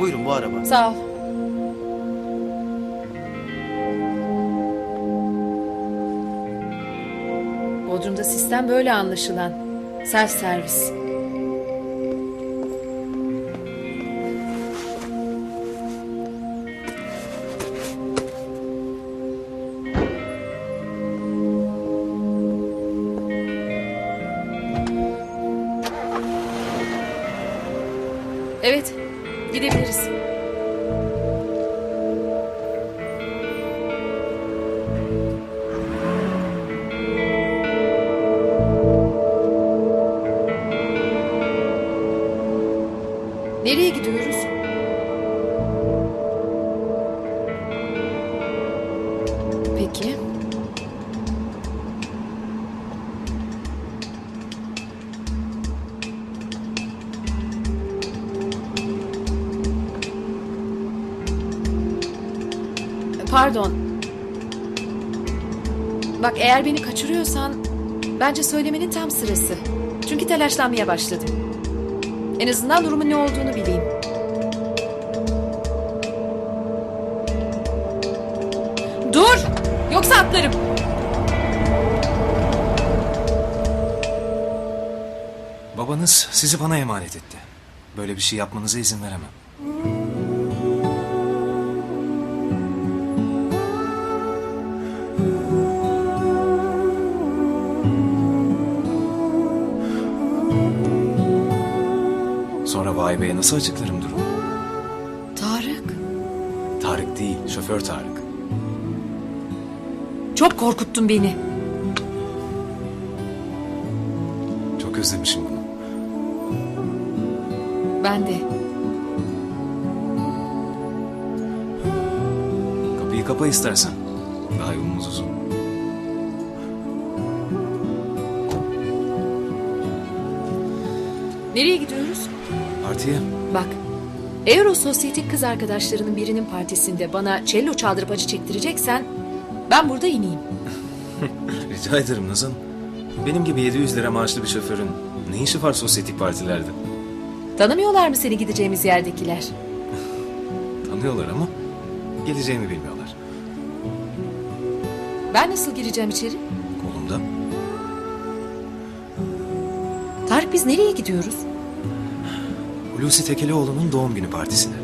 Buyurun bu araba. Sağ ol. Bodrum'da sistem böyle anlaşılan. Self servis. Evet, gidebiliriz. Nereye gidiyoruz? Peki. Pardon. Bak eğer beni kaçırıyorsan bence söylemenin tam sırası. Çünkü telaşlanmaya başladım. En azından durumun ne olduğunu bileyim. Dur! Yoksa atlarım. Babanız sizi bana emanet etti. Böyle bir şey yapmanıza izin veremem. Vay Bey'e nasıl açıklarım durumu? Tarık. Tarık değil, şoför Tarık. Çok korkuttun beni. Çok özlemişim bunu. Ben de. Kapıyı kapa istersen. Daha yolumuz uzun. Nereye gidiyoruz? Partiye. Bak. Eğer o sosyetik kız arkadaşlarının birinin partisinde bana cello çaldırıp acı çektireceksen ben burada ineyim. Rica ederim Nazan. Benim gibi 700 lira maaşlı bir şoförün ne işi var sosyetik partilerde? Tanımıyorlar mı seni gideceğimiz yerdekiler? Tanıyorlar ama geleceğimi bilmiyorlar. Ben nasıl gireceğim içeri? Kolumda. Tarık biz nereye gidiyoruz? Hulusi Tekelioğlu'nun doğum günü partisine.